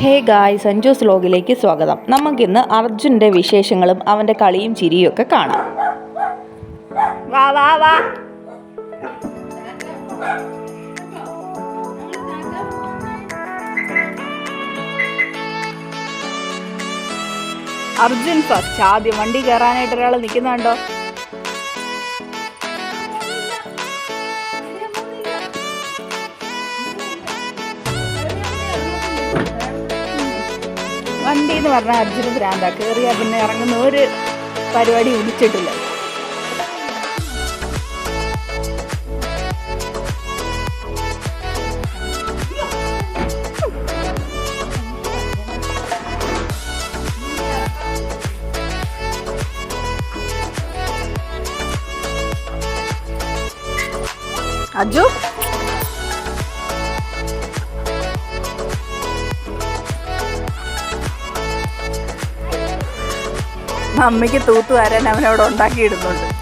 ഹേ ഗായ് സഞ്ജു സ്ലോഗിലേക്ക് സ്വാഗതം. നമുക്കിന്ന് അർജുന്റെ വിശേഷങ്ങളും അവന്റെ കളിയും ചിരിയും ഒക്കെ കാണാം. വാ വാ വാ. അർജുൻ ഫസ്റ്റ് ആദ്യം വണ്ടി കയറാനായിട്ട് ഒരാൾ നിൽക്കുന്നുണ്ടോ? എന്ന് പറഞ്ഞാൽ അർജുന ഭ്രാന്ത. കയറിയാൽ പിന്നെ ഇറങ്ങുന്ന ഒരു പരിപാടി വിളിച്ചിട്ടില്ല അജു? അമ്മയ്ക്ക് തൂത്തു വരാൻ അവനവിടെ ഉണ്ടാക്കിയിടുന്നുണ്ട്.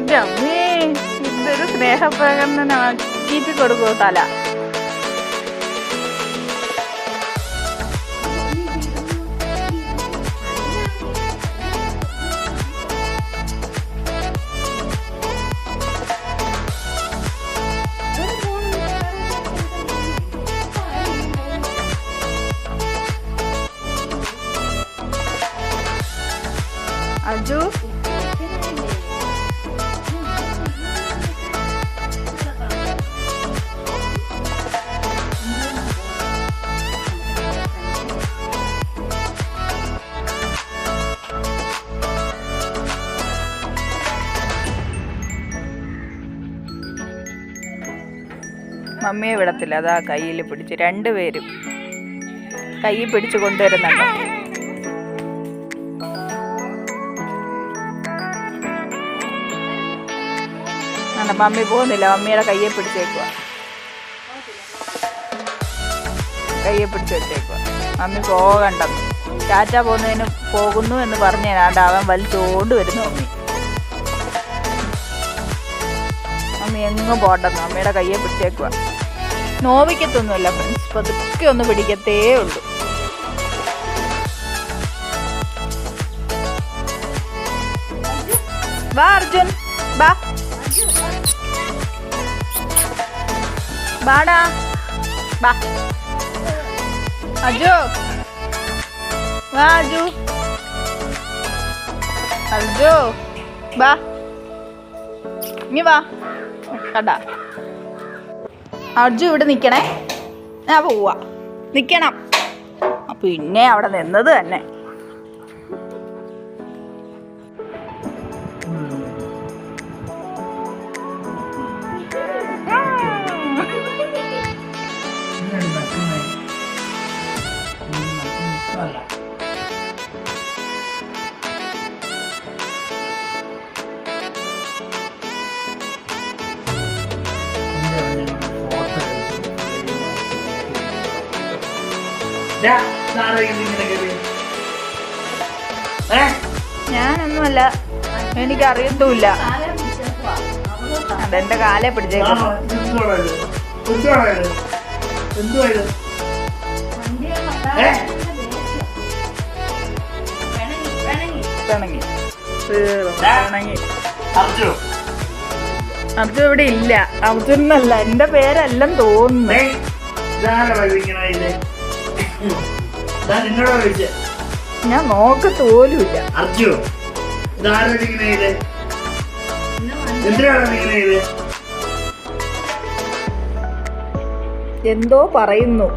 എന്റെ അമ്മേ ഇതൊരു സ്നേഹപ്രകടനാക്കിയിട്ട് കൊടുക്കുമോ തല. അജു മമ്മിയെ വിടത്തില്ല. അതാ കയ്യിൽ പിടിച്ച് രണ്ടുപേരും കയ്യിൽ പിടിച്ച് കൊണ്ടുവരുന്നുണ്ട്. ആണ് മമ്മി പോകുന്നില്ല. മമ്മിയുടെ കയ്യെ പിടിച്ചേക്കുക കയ്യെ പിടിച്ച് വെച്ചേക്കുക മമ്മി പോകണ്ടെന്ന് ടാറ്റ പോകുന്നതിന് പോകുന്നു എന്ന് പറഞ്ഞാണ്ട് അവൻ വലിച്ചോണ്ട് വരുന്നു മമ്മി. മമ്മി എങ്ങും പോകണ്ടെന്ന് മമ്മിയുടെ കയ്യെ പിടിച്ചേക്കുക നോവിക്കത്തൊന്നുമില്ല ഫ്രണ്ട്സ് പതുക്കെ ഒന്ന് പിടിക്കത്തേ ഉള്ളൂ. വാ അർജുൻ. വാ. ബാടാ ബാ അജു. വാ അജു. അജു. ബാ ഇനി വാ. കണ്ട. അർജു ഇവിടെ നിൽക്കണേ ഞാൻ പോവാ നിൽക്കണം പിന്നെ അവിടെ നിന്നത് തന്നെ ഞാനൊന്നുമല്ല എനിക്ക് അറിയത്തുമില്ല അതെന്റെ കാലെ പിടിച്ചേക്കാം. അർജു. അർജുൻ ഇവിടെ ഇല്ല. അർജുനല്ല എന്റെ പേരെല്ലാം തോന്നുന്നു. നിന്നോടാ ചോദിച്ചേ ഞാൻ നോക്കത്ത് പോലുമില്ല ഇല്ല. ഇതാരാ ഇങ്ങനെ ചെയ്തേ ഇന്ന് വണ്ടി എന്തിനാണ് ഇങ്ങനെ ചെയ്തേ എന്തോ പറയുന്നു.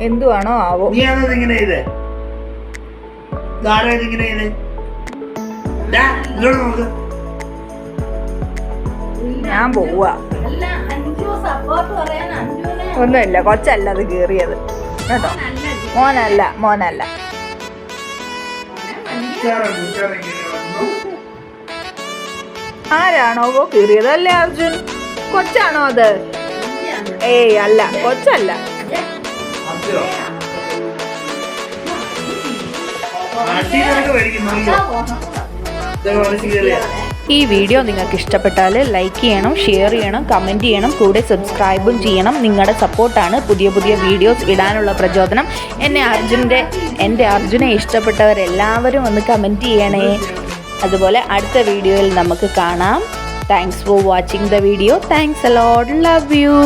എന്തുവാണോ ആവോ? നീ ആണോ ഇങ്ങനെ ചെയ്തേ ഇതാരാ ഇങ്ങനെ ചെയ്തേ ഇങ്ങോട്ട് നോക്ക്. ഞാൻ പോവാ അല്ല അഞ്ചു സപ്പോർട്ട് പറയാൻ അഞ്ചുവിനെ ഒന്നുമില്ല കൊച്ചല്ല അത് കീറിയത്. കേട്ടോ? മോനല്ല മോനല്ല. ഉച്ചാരണം ഉച്ചാരണം ഇങ്ങനെ വന്നു ആരാണോ ഓ കീറിയത് അല്ലേ അർജുൻ? കൊച്ചാണോ അത്? ഏയ് അല്ല കൊച്ചല്ല. അടിയിലൊക്കെ കയറിയാ ഈ വീഡിയോ നിങ്ങൾക്ക് ഇഷ്ടപ്പെട്ടാൽ ലൈക്ക് ചെയ്യണം ഷെയർ ചെയ്യണം കമന്റ് ചെയ്യണം കൂടെ സബ്സ്ക്രൈബും ചെയ്യണം. നിങ്ങളുടെ സപ്പോർട്ടാണ് പുതിയ പുതിയ വീഡിയോസ് ഇടാനുള്ള പ്രചോദനം. എന്നെ അർജുന്റെ എന്റെ അർജുനെ ഇഷ്ടപ്പെട്ടവരെല്ലാവരും ഒന്ന് കമന്റ് ചെയ്യണേ. അതുപോലെ അടുത്ത വീഡിയോയിൽ നമുക്ക് കാണാം. Thanks for watching the video thanks a lot love you